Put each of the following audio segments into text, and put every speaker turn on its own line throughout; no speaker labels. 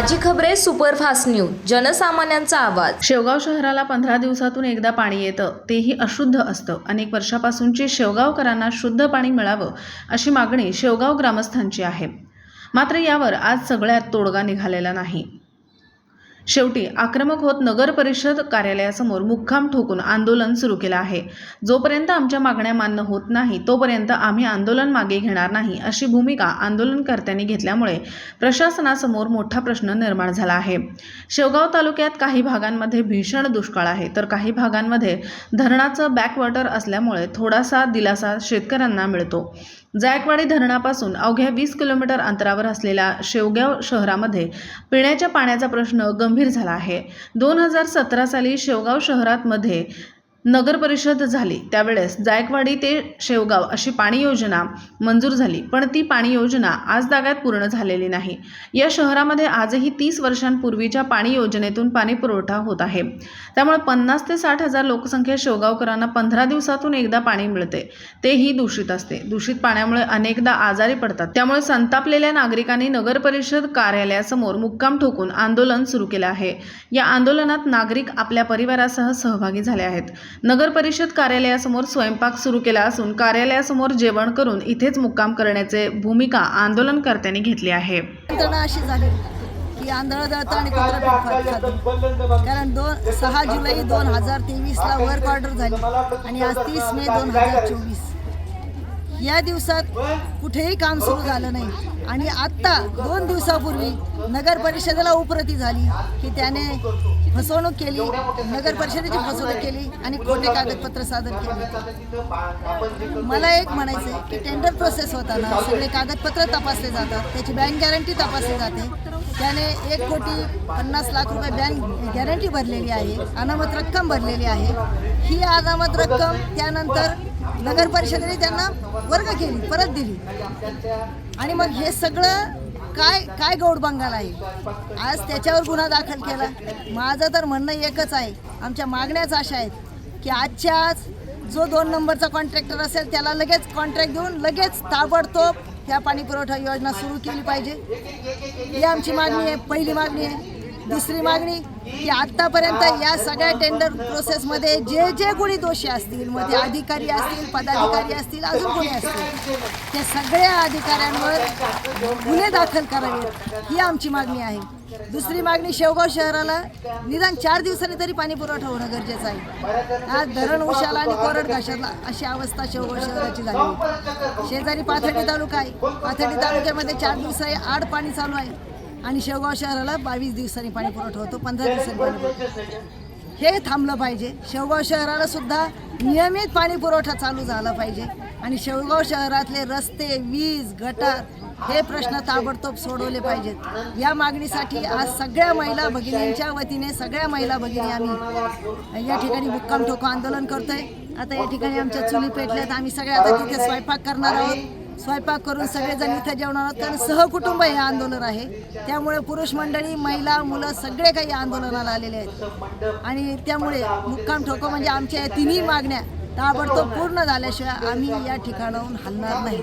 खबरे superfast news जनसामान्यांचा आवाज.
शेवगाव शहराला पंधरा दिवसातून एकदा पाणी येतं तेही अशुद्ध असतं. अनेक वर्षापासूनची शेवगावकरांना शुद्ध पाणी मिळावं अशी मागणी शेवगाव ग्रामस्थांची आहे. मात्र यावर आज सगळ्यात तोडगा निघालेला नाही. शेवटी आक्रमक होत नगर परिषद कार्यालयासमोर मुक्काम ठोकून आंदोलन सुरू केलं आहे. जोपर्यंत आमच्या मागण्या मान्य होत नाही तोपर्यंत आम्ही आंदोलन मागे घेणार नाही अशी भूमिका आंदोलनकर्त्यांनी घेतल्यामुळे प्रशासनासमोर मोठा प्रश्न निर्माण झाला आहे. शेवगाव तालुक्यात काही भागांमध्ये भीषण दुष्काळ आहे. तर काही भागांमध्ये धरणाचं बॅकवॉटर असल्यामुळे थोडासा दिलासा शेतकऱ्यांना मिळतो. जायकवाडी धरणापासून अवघ्या वीस किलोमीटर अंतरावर असलेल्या शेवगाव शहरामध्ये पिण्याच्या पाण्याचा प्रश्न गंभीर झाला आहे. दोन हजार सतरा साली शेवगाव शहरातमध्ये नगर परिषद झाली. त्यावेळेस जायकवाडी ते शेवगाव अशी पाणी योजना मंजूर झाली. पण ती पाणी योजना आज दागात पूर्ण झालेली नाही. या शहरामध्ये आजही तीस वर्षांपूर्वीच्या पाणी योजनेतून पाणी पुरवठा होत आहे. त्यामुळे पन्नास ते साठ हजार लोकसंख्या शेवगावकरांना पंधरा दिवसातून एकदा पाणी मिळते. तेही दूषित असते. दूषित पाण्यामुळे अनेकदा आजारी पडतात. त्यामुळे संतापलेल्या नागरिकांनी नगर परिषद कार्यालयासमोर मुक्काम ठोकून आंदोलन सुरू केलं आहे. या आंदोलनात नागरिक आपल्या परिवारासह सहभागी झाले आहेत. नगर परिषद कार्यालयासमोर स्वयंपाक सुरू केला असून कार्यालयासमोर जेवण करून इथेच मुक्काम करण्याचे भूमिका आंदोलनकर्त्यांनी घेतली आहे.
अशी झाली की आंधळं दळतं आणि कारण दोन सहा जुलै दोन हजार तेवीसला वर्क ऑर्डर झाली आणि आज तीस मे दोन हजार चोवीस. या दिवसात कुठेही काम सुरू झालं नाही. आणि आत्ता दोन दिवसापूर्वी नगर परिषदेला उपरती झाली की त्याने फसवणूक केली नगर परिषदेची फसवणूक केली आणि खोटे कागदपत्र सादर केले. मला एक म्हणायचं आहे की टेंडर प्रोसेस होताना सगळे कागदपत्र तपासले जातात त्याची बँक गॅरंटी तपासली जाते. त्याने एक कोटी पन्नास लाख रुपये बँक गॅरंटी भरलेली आहे अनामत रक्कम भरलेली आहे. ही अनामत रक्कम त्यानंतर नगर परिषदेने त्यांना वर्ग केली परत दिली. आणि मग हे सगळं काय काय गौड बंगाल आहे? आज त्याच्यावर गुन्हा दाखल केला. माझं तर म्हणणं एकच आहे आमच्या मागण्याच अशा आहेत की आजच्या आज जो दोन नंबरचा कॉन्ट्रॅक्टर असेल त्याला लगेच कॉन्ट्रॅक्ट देऊन लगेच ताबडतोब ह्या पाणी पुरवठा योजना सुरू केली पाहिजे. ही आमची मागणी आहे पहिली मागणी आहे. दुसरी मागणी की आत्तापर्यंत या सगळ्या टेंडर प्रोसेसमध्ये जे जे कोणी दोषी असतील मध्ये अधिकारी असतील पदाधिकारी असतील अजून कोणी असतील त्या सगळ्या अधिकाऱ्यांवर गुन्हे दाखल करावेत ही आमची मागणी आहे. दुसरी मागणी शेवगाव शहराला निदान चार दिवसांनी तरी पाणी पुरवठा होणं गरजेचं आहे. आज धरण उशाला आणि कोरड घाशाला अशी अवस्था शेवगाव शहराची झाली. आहे. शेजारी पाथर्डी तालुका आहे. पाथर्डी तालुक्यामध्ये चार दिवसाही आड पाणी चालू आहे. आणि शेवगाव शहराला बावीस दिवसांनी पाणी पुरवठा होतो पंधरा दिवसांनी पाणी पुरवठा हे थांबलं पाहिजे. शेवगाव शहराला सुद्धा नियमित पाणी पुरवठा चालू झाला पाहिजे. आणि शेवगाव शहरातले रस्ते वीज गटार हे प्रश्न ताबडतोब सोडवले पाहिजेत. या मागणीसाठी आज सगळ्या महिला भगिनींच्या वतीने सगळ्या महिला भगिनी आम्ही या ठिकाणी मुक्काम ठोको आंदोलन करतोय. आता या ठिकाणी आमच्या चुली पेटल्यात. आम्ही सगळ्या आता तिथे स्वयंपाक करणार आहोत. स्वयंपाक करून सगळेजण इथं जेवणार आहोत कारण सहकुटुंब हे आंदोलन आहे. त्यामुळे पुरुष मंडळी महिला मुलं सगळे काही आंदोलनाला आलेले आहेत. आणि त्यामुळे मुक्काम ठोको म्हणजे आमच्या या तिन्ही मागण्या ताबडतोब पूर्ण झाल्याशिवाय आम्ही या ठिकाणाहून हलणार नाही.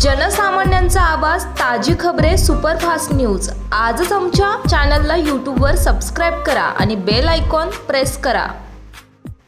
जनसामान्यांचा आवाज ताजी खबरे सुपरफास्ट न्यूज. आजच आमच्या चॅनलला यूट्यूबवर सबस्क्राईब करा आणि बेल आयकॉन प्रेस करा.